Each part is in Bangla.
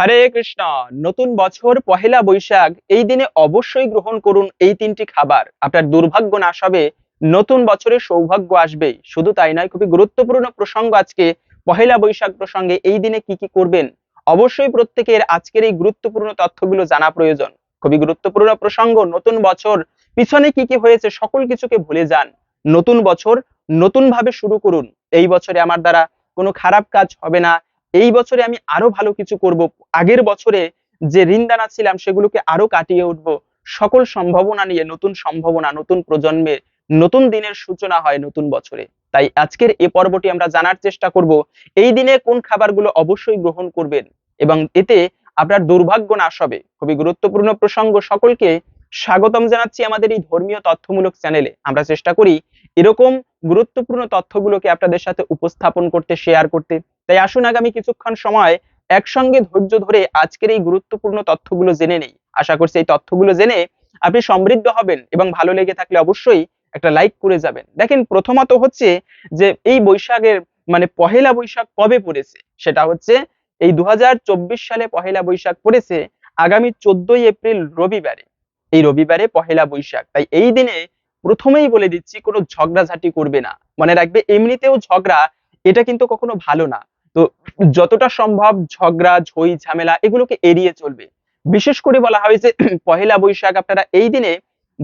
হরে কৃষ্ণ। নতুন বছর, পহেলা বৈশাখ, এই দিনে অবশ্যই গ্রহণ করুন এই তিনটি খাবার। আপনার দুর্ভাগ্য নাশ হবে, নতুন বছরে সৌভাগ্য আসবেই শুধু তাই নয়, খুবই গুরুত্বপূর্ণ প্রসঙ্গ আজকে, পহেলা বৈশাখ প্রসঙ্গে এই দিনে কি কি করবেন? অবশ্যই প্রত্যেকের আজকের এই গুরুত্বপূর্ণ তথ্যগুলো জানা প্রয়োজন। খুবই গুরুত্বপূর্ণ প্রসঙ্গ, নতুন বছর, পিছনে কি কি হয়েছে সকল কিছুকে ভুলে যান। নতুন বছর নতুন ভাবে শুরু করুন। এই বছরে আমার দ্বারা কোনো খারাপ কাজ হবে না এই বছরে আমি আরও ভালো কিছু করব। আগের বছরে যে ঋণদানা ছিলাম, সেগুলোকে আরও কাটিয়ে উঠব। সকল সম্ভাবনা নিয়ে, নতুন সম্ভাবনা, নতুন প্রজন্মের, নতুন দিনের সূচনা হয় নতুন বছরে। তাই আজকের এ পর্বটি আমরা জানার চেষ্টা করব, এই দিনে কোন খাবারগুলো অবশ্যই গ্রহণ করবেন এবং এতে আপনার দুর্ভাগ্য নাশ হবে। খুবই গুরুত্বপূর্ণ প্রসঙ্গ। সকলকে স্বাগতম জানাচ্ছি আমাদের এই ধর্মীয় তথ্যমূলক চ্যানেলে। আমরা চেষ্টা করি এরকম গুরুত্বপূর্ণ তথ্যগুলোকে আপনাদের সাথে উপস্থাপন করতে শেয়ার করতে। তাই আসুন আগামী কিছুক্ষণ সময় একসঙ্গে ধৈর্য ধরে আজকের এই গুরুত্বপূর্ণ তথ্যগুলো জেনে নেই। আশা করছি এই তথ্যগুলো জেনে আপনি সমৃদ্ধ হবেন এবং ভালো লেগে থাকলে অবশ্যই একটা লাইক করে যাবেন। দেখেন প্রথমত হচ্ছে যে এই বৈশাখের মানে পহেলা বৈশাখ কবে পড়েছে? সেটা হচ্ছে এই দু হাজার চব্বিশ সালে পহেলা বৈশাখ পড়েছে আগামী চোদ্দই এপ্রিল রবিবারে। এই রবিবারে পহেলা বৈশাখ। তাই এই দিনে প্রথমেই বলে দিচ্ছি কোনো ঝগড়াঝাটি করবে না। মনে রাখবে, এমনিতেও ঝগড়া এটা কিন্তু কখনো ভালো না। তো যতটা সম্ভব ঝগড়া, ঝই, ঝামেলা এগুলোকে এড়িয়ে চলবে। বিশেষ করে বলা হয় যে পহেলা বৈশাখ আপনারা এই দিনে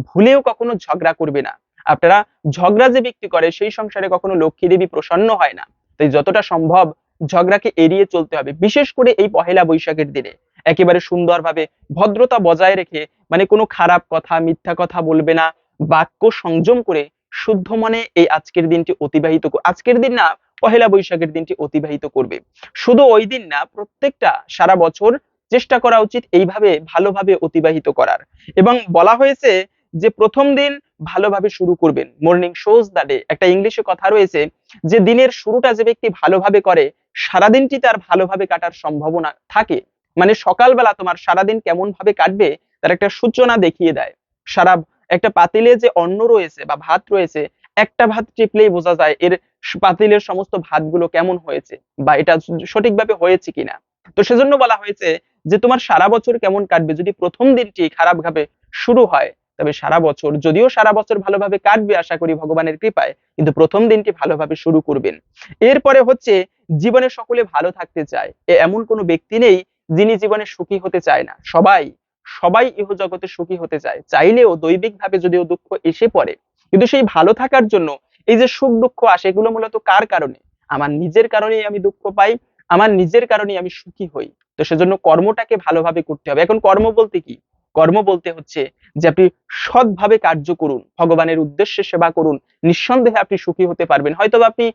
ভুলেও কখনো ঝগড়া করবে না। আপনারা ঝগড়া যে ব্যক্তি করে সেই সংসারে কখনো লক্ষ্মী দেবী প্রসন্ন হয় না। তাই যতটা সম্ভব ঝগড়াকে এড়িয়ে চলতে হবে। বিশেষ করে এই পহেলা বৈশাখের দিনে। একেবারে সুন্দরভাবে ভদ্রতা বজায় রেখে মানে কোনো খারাপ কথা, মিথ্যা কথা বলবে না। বাক্য সংযম করে শুদ্ধ মনে এই আজকের দিনটি অতিবাহিত আজকের দিন না পহেলা বৈশাখের দিনটি অতিবাহিত করবে। শুধু ওই দিন না, প্রত্যেকটা সারা বছর চেষ্টা করা উচিত এইভাবে ভালোভাবে অতিবাহিত করার। এবং বলা হয়েছে যে, প্রথম দিন ভালোভাবে শুরু করবেন। মর্নিং শোজ দ্য ডে একটা ইংলিশে কথা রয়েছে যে, দিনের শুরুটা যে ব্যক্তি ভালোভাবে করে, সারাদিনটি তার ভালোভাবে কাটার সম্ভাবনা থাকে। মানে সকালবেলা তোমার সারাদিন কেমন ভাবে কাটবে, তার একটা সূচনা দেখিয়ে দেয়। সারা একটা পাতিলে যে অন্ন রয়েছে বা ভাত রয়েছে একটা ভাত টিপলেই বোঝা যায় এর পাতিলের সমস্ত ভাতগুলো কেমন হয়েছে বা এটা সঠিকভাবে হয়েছে কিনা। তো সেজন্য বলা হয়েছে যে তোমার সারা বছর কেমন কাটবে? যদি প্রথম দিনটি খারাপ ভাবে শুরু হয়, তবে সারা বছর, যদিও সারা বছর ভালোভাবে কাটবে আশা করি ভগবানের কৃপায়, কিন্তু প্রথম দিনটি ভালোভাবে শুরু করবেন। এরপরে হচ্ছে জীবনে সকলে ভালো থাকতে চায়। এমন কোনো ব্যক্তি নেই যিনি জীবনে সুখী হতে চায় না। সবাই সবাই ইহ জগতে সুখী হতে চায়। চাইলেও দৈবিক ভাবে যদিও দুঃখ এসে পড়ে কিন্তু সেই ভালো থাকার জন্য এই যে সুখ দুঃখ আসে, এগুলো মূলত কার কারণে? আমার নিজের কারণেই আমি দুঃখ পাই, আমার নিজের কারণেই আমি সুখী হই। তো সেজন্য কর্মটাকে ভালোভাবে করতে হবে। এখন কর্ম বলতে কি? কর্ম বলতে হচ্ছে যে আপনি সৎভাবে কার্য করুন, ভগবানের উদ্দেশ্যে সেবা করুন, নিঃসন্দেহে আপনি সুখী হতে পারবেন। হয়তো আপনি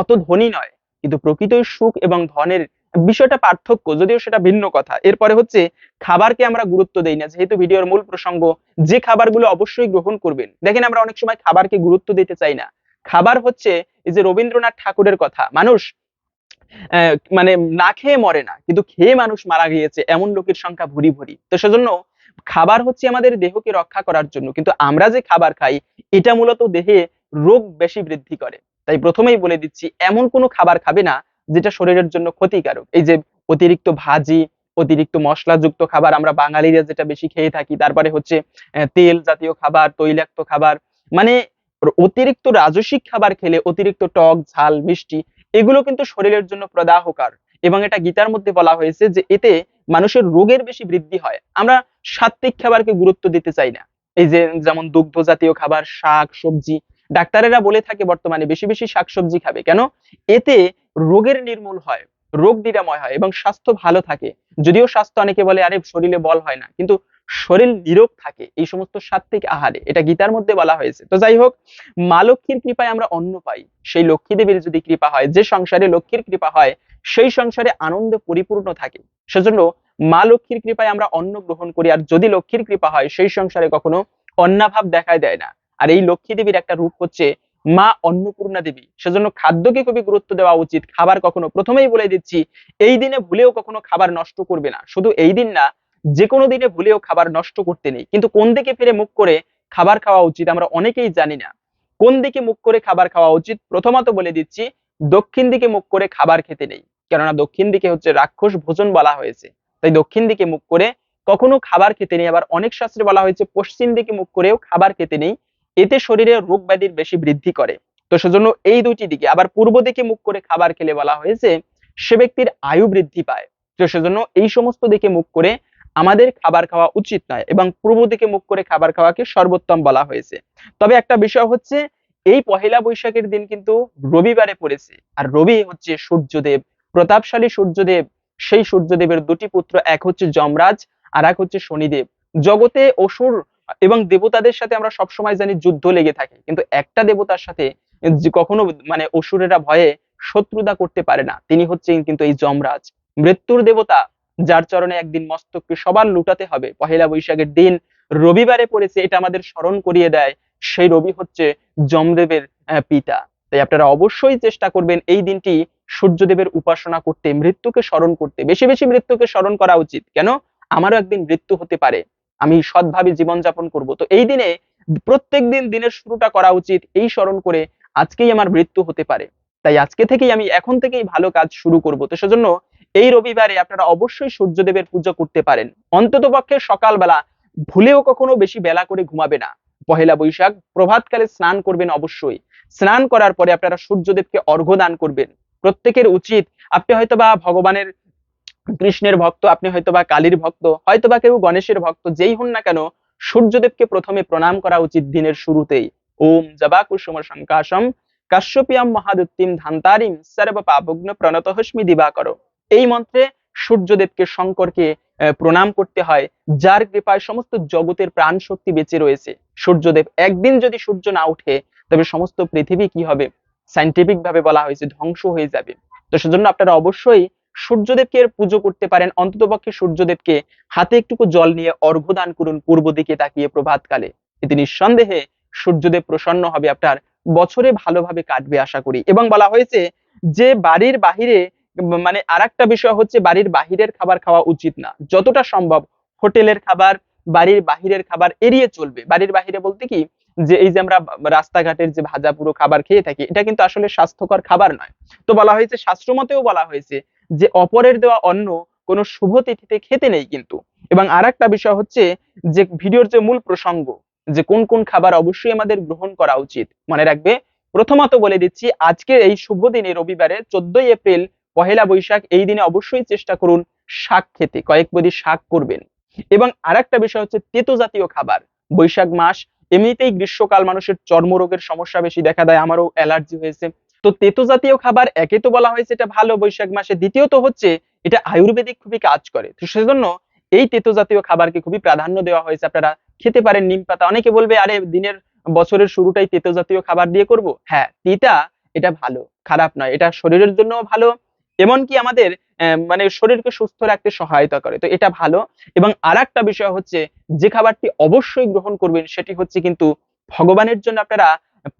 অত ধনী নয়, কিন্তু প্রকৃতই সুখ এবং ধনের বিষয়টা পার্থক্য, যদিও সেটা ভিন্ন কথা। এরপরে হচ্ছে, খাবারকে আমরা গুরুত্ব দেই না, যেহেতু ভিডিওর মূল প্রসঙ্গ, যে খাবারগুলো অবশ্যই গ্রহণ করবেন। দেখেন, আমরা অনেক সময় খাবারকে গুরুত্ব দিতে চাই না। খাবার হচ্ছে, এই যে রবীন্দ্রনাথ ঠাকুরের কথা, মানুষ মানে না খেয়ে মরে না, কিন্তু খেয়ে মানুষ মারা গিয়েছে, এমন লোকের সংখ্যা ভুরি ভুরি। তো সেজন্য, খাবার হচ্ছে আমাদের দেহকে রক্ষা করার জন্য, কিন্তু আমরা যে খাবার খাই, এটা মূলত দেহে রোগ বেশি বৃদ্ধি করে। তাই প্রথমেই বলে দিচ্ছি, এমন কোনো খাবার খাবে না যেটা শরীরের জন্য ক্ষতিকারক। এই যে অতিরিক্ত ভাজি, অতিরিক্ত মশলাযুক্ত খাবার, আমরা বাঙালিরা যেটা বেশি খেয়ে থাকি, তারপরে হচ্ছে তেল জাতীয় খাবার, তৈলাক্ত খাবার মানে অতিরিক্ত রাজসিক খাবার খেলে অতিরিক্ত টক, ঝাল, মিষ্টি, এগুলো কিন্তু শরীরের জন্য প্রদাহকার। এবং এটা গীতার মধ্যে বলা হয়েছে যে এতে মানুষের রোগের বেশি বৃদ্ধি হয়। আমরা সাত্বিক খাবারকে গুরুত্ব দিতে চাই না। এই যে যেমন দুগ্ধ জাতীয় খাবার, শাক, সবজি, ডাক্তারেরা বলে থাকে বর্তমানে বেশি বেশি শাকসবজি খাবে। কেন? এতে রোগের নির্মূল হয়, রোগ নিরাময় হয় এবং স্বাস্থ্য ভালো থাকে। যদিও স্বাস্থ্য অনেকে বলে, আরে, শরীরে বল হয় না। কিন্তু শরীর নিরোগ থাকে এই সমস্ত সাত্বিক আহারে। এটা গীতার মধ্যে বলা হয়েছে। তো যাই হোক, মা লক্ষ্মীর কৃপায় আমরা অন্ন পাই। সেই লক্ষ্মী দেবীর যদি কৃপা হয়, যে সংসারে লক্ষ্মীর কৃপা হয়, সেই সংসারে আনন্দ পরিপূর্ণ থাকে। সেজন্য মা লক্ষ্মীর কৃপায় আমরা অন্ন গ্রহণ করি। আর যদি লক্ষ্মীর কৃপা হয়, সেই সংসারে কখনো অন্নাভাব দেখায় দেয় না। আর এই লক্ষ্মী দেবীর একটা রূপ হচ্ছে মা অন্নপূর্ণা দেবী। সেজন্য খাদ্যকে খুবই গুরুত্ব দেওয়া উচিত। খাবার কখনো প্রথমেই বলে দিচ্ছি, এই দিনে ভুলেও কখনো খাবার নষ্ট করবে না। শুধু এই দিন না যে কোনো দিনে ভুলেও খাবার নষ্ট করতে নেই। কিন্তু কোন দিকে ফিরে মুখ করে খাবার খাওয়া উচিত আমরা অনেকেই জানি না। কোন দিকে মুখ করে খাবার খাওয়া উচিত? প্রথমত বলে দিচ্ছি, দক্ষিণ দিকে মুখ করে খাবার খেতে নেই। কেননা দক্ষিণ দিকে হচ্ছে রাক্ষস ভোজন বলা হয়েছে। তাই দক্ষিণ দিকে মুখ করে কখনো খাবার খেতে নেই। আবার অনেক শাস্ত্রে বলা হয়েছে, পশ্চিম দিকে মুখ করেও খাবার খেতে নেই। এতে শরীরে রোগ ব্যাধির বেশি বৃদ্ধি করে। তো সেজন্য এই দুইটি দিকে, আবার পূর্ব দিকে মুখ করে খাবার খেলে বলা হয়েছে, সে ব্যক্তির আয়ু বৃদ্ধি পায়। তো সেজন্য এই সমস্ত দিকে মুখ করে আমাদের খাবার খাওয়া উচিত নয় এবং পূর্ব দিকে মুখ করে খাবার খাওয়াকে সর্বোত্তম বলা হয়েছে। তবে একটা বিষয় হচ্ছে, এই পহেলা বৈশাখের দিন কিন্তু রবিবারে পড়েছে। আর রবি হচ্ছে সূর্যদেব, প্রতাপশালী সূর্যদেব। সেই সূর্যদেবের দুটি পুত্র, এক হচ্ছে যমরাজ আর এক হচ্ছে শনিদেব। জগতে অসুর এবং দেবতাদের সাথে আমরা সবসময় জানি যুদ্ধ লেগে থাকে। কিন্তু একটা দেবতার সাথে কখনো মানে অসুরেরা ভয়ে শত্রুতা করতে পারে না। তিনি হচ্ছেন কিন্তু এই যমরাজ। মৃত্যুর দেবতা, যার চরণে একদিন মস্তককে সবার লুটাতে হবে। পহেলা বৈশাখের দিন রবিবারে পড়েছে, এটা আমাদের স্মরণ করিয়ে দেয়। সেই রবি হচ্ছে যমদেবের পিতা। তাই আপনারা অবশ্যই চেষ্টা করবেন এই দিনটি সূর্যদেবের উপাসনা করতে, মৃত্যুকে স্মরণ করতে। বেশি বেশি মৃত্যুকে স্মরণ করা উচিত। কেন? আমারও একদিন মৃত্যু হতে পারে। আমি সৎভাবে জীবনযাপন করব। তো এই দিনে প্রত্যেক দিন দিনের শুরুটা করা উচিত, এই স্মরণ করে আজকেই আমার মৃত্যু হতে পারে। তাই আজকে থেকেই আমি এখন থেকেই ভালো কাজ শুরু করব। তো সেজন্য এই রবিবারে আপনারা অবশ্যই সূর্যদেবের পুজো করতে পারেন। অন্তত পক্ষে সকালবেলা ভুলেও কখনো বেশি বেলা করে ঘুমাবে না। পহেলা বৈশাখ, প্রভাতকালে স্নান করবেন অবশ্যই। স্নান করার পরে আপনারা সূর্যদেবকে অর্ঘ্য দান করবেন। প্রত্যেকের উচিত, আপনি হয়তো বা ভগবানের কৃষ্ণের ভক্ত, আপনি হয়তোবা কালীর ভক্ত, হয়তোবা কেউ গণেশের ভক্ত, যেই হন না কেন, সূর্যদেবকে প্রথমে প্রণাম করা উচিত দিনের শুরুতেই। ওম জবা কুসুম শঙ্কাশম কাশ্যপিয়াম মহাদুত্তিম ধান্তারিম সর্ব পাপগ্ন প্রণতহস্মি দিবাকর। এই মন্ত্রে সূর্যদেবকে শঙ্করকে প্রণাম করতে হয়, যার কৃপায় সমস্ত জগতের প্রাণ শক্তি বেঁচে রয়েছে। সূর্যদেব একদিন যদি সূর্য না উঠে তবে সমস্ত পৃথিবী কি হবে? সাইন্টিফিক ভাবে বলা হয়েছে, ধ্বংস হয়ে যাবে। তো সেজন্য আপনারা অবশ্যই সূর্যদেবকে পুজো করতে পারেন। অন্ততপক্ষে সূর্যদেবকে হাতে একটুকু জল নিয়ে অর্ঘ্য দান করুন পূর্ব দিকে তাকিয়ে প্রভাতকালে। এতে নিঃসন্দেহে সূর্যদেব প্রসন্ন হবে, আপনার বছরে ভালোভাবে কাটবে আশা করি। এবং বলা হয়েছে যে বাড়ির বাহিরে মানে আরেকটা বিষয় হচ্ছে বাড়ির বাহিরের খাবার খাওয়া উচিত না। যতটা সম্ভব হোটেলের খাবার, বাড়ির বাহিরের খাবার এড়িয়ে চলবে। বাড়ির বাহিরে বলতে কি? যে এই যে আমরা রাস্তাঘাটের যে ভাজা পুরো খাবার খেয়ে থাকি, এটা কিন্তু আসলে স্বাস্থ্যকর খাবার নয়। তো বলা হয়েছে শাস্ত্রমতেও বলা হয়েছে যে অপরের দেওয়া অন্ন কোনো শুভ তিথিতে খেতে নেই কিন্তু। এবং আর একটা বিষয় হচ্ছে যে ভিডিওর যে মূল প্রসঙ্গ, যে কোন কোন খাবার অবশ্যই আমাদের গ্রহণ করা উচিত, মনে রাখবে? প্রথমত বলে দিচ্ছি, আজকের এই শুভ দিনে রবিবারে চোদ্দই এপ্রিল, পহেলা বৈশাখ, এই দিনে অবশ্যই চেষ্টা করুন শাক খেতে, কয়েক বদি শাক করবেন। এবং আরেকটা বিষয় হচ্ছে তেতো জাতীয় খাবার, বৈশাখ মাস, এমনিতেই গ্রীষ্মকাল মানুষের চর্মরোগের সমস্যা বেশি দেখা দেয়, আমারও অ্যালার্জি হয়েছে। তো তেতো জাতীয় খাবার একে তো বলা হয়েছে এটা ভালো বৈশাখ মাসে দ্বিতীয়ত হচ্ছে এটা আয়ুর্বেদিক খুবই কাজ করে। তো সেজন্য এই তেতো জাতীয় খাবারকে খুবই প্রাধান্য দেওয়া হয়েছে। আপনারা খেতে পারেন নিম পাতা। অনেকে বলবে, আরে, দিনের বছরের শুরুটাই তেতো জাতীয় খাবার দিয়ে করব? হ্যাঁ তিতা এটা ভালো, খারাপ নয়। এটা শরীরের জন্য ভালো, এমনকি আমাদের মানে শরীরকে সুস্থ রাখতে সহায়তা করে। তো এটা ভালো। এবং আর বিষয় হচ্ছে, যে খাবারটি অবশ্যই গ্রহণ করবেন সেটি হচ্ছে কিন্তু ভগবানের জন্য আপনারা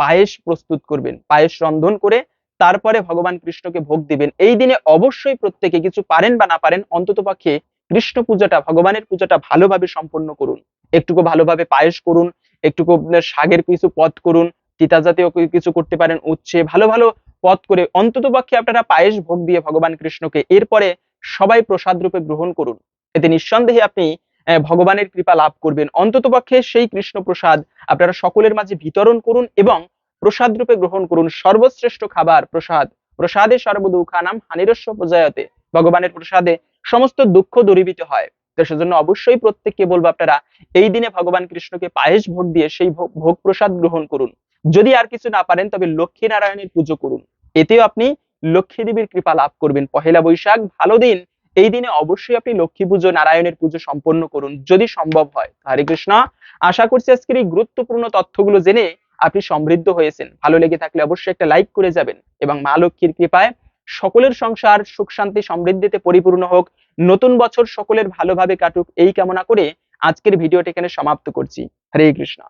পায়েস প্রস্তুত করবেন, পায়েস রন্ধন করে তারপরে ভগবান কৃষ্ণকে ভোগ দিবেন। এই দিনে অবশ্যই প্রত্যেকে কিছু পারেন বা না পারেন, অন্তত পক্ষে কৃষ্ণ পূজাটা, ভগবানের পূজাটা ভালোভাবে সম্পন্ন করুন। একটুকু ভালোভাবে পায়েস করুন, একটুকু শাগের কিছু পথ করুন, তিতা জাতীয় কিছু করতে পারেন, উচ্ছে, ভালো ভালো পথ করে অন্তত পক্ষে আপনারা পায়েস ভোগ দিয়ে ভগবান কৃষ্ণকে এরপরে সবাই প্রসাদ রূপে গ্রহণ করুন। এতে নিঃসন্দেহে আপনি ভগবানের কৃপা লাভ করবেন। অন্তত পক্ষে সেই কৃষ্ণ প্রসাদ আপনারা সকলের মাঝে বিতরণ করুন এবং প্রসাদ রূপে গ্রহণ করুন। সর্বশ্রেষ্ঠ খাবার প্রসাদ। প্রসাদে সর্বদুঃখানাম হানিরস্য প্রজায়তে। ভগবানের প্রসাদে সমস্ত দুঃখ দূরীভূত হয়। তো সেজন্য অবশ্যই প্রত্যেককে বলব আপনারা, এই দিনে ভগবান কৃষ্ণকে পায়েস ভোগ দিয়ে সেই ভোগ প্রসাদ গ্রহণ করুন। যদি আর কিছু না পারেন, তবে লক্ষ্মী নারায়ণের পুজো করুন। এতেও আপনি লক্ষ্মী দেবীর কৃপা লাভ করবেন। পহেলা বৈশাখ, ভালো দিন। এই দিনে অবশ্যই আপনি লক্ষ্মী পুজো, নারায়ণের পুজো সম্পন্ন করুন, যদি সম্ভব হয়। হরে কৃষ্ণ। আশা করছি আজকের এই গুরুত্বপূর্ণ তথ্যগুলো জেনে আপনি সমৃদ্ধ হয়েছেন। ভালো লেগে থাকলে অবশ্যই একটা লাইক করে যাবেন এবং মা লক্ষ্মীর কৃপায় সকলের সংসার সুখ, শান্তি সমৃদ্ধিতে পরিপূর্ণ হোক। নতুন বছর সকলের ভালোভাবে কাটুক। এই কামনা করে আজকের ভিডিওটি এখানে সমাপ্ত করছি। হরে কৃষ্ণ।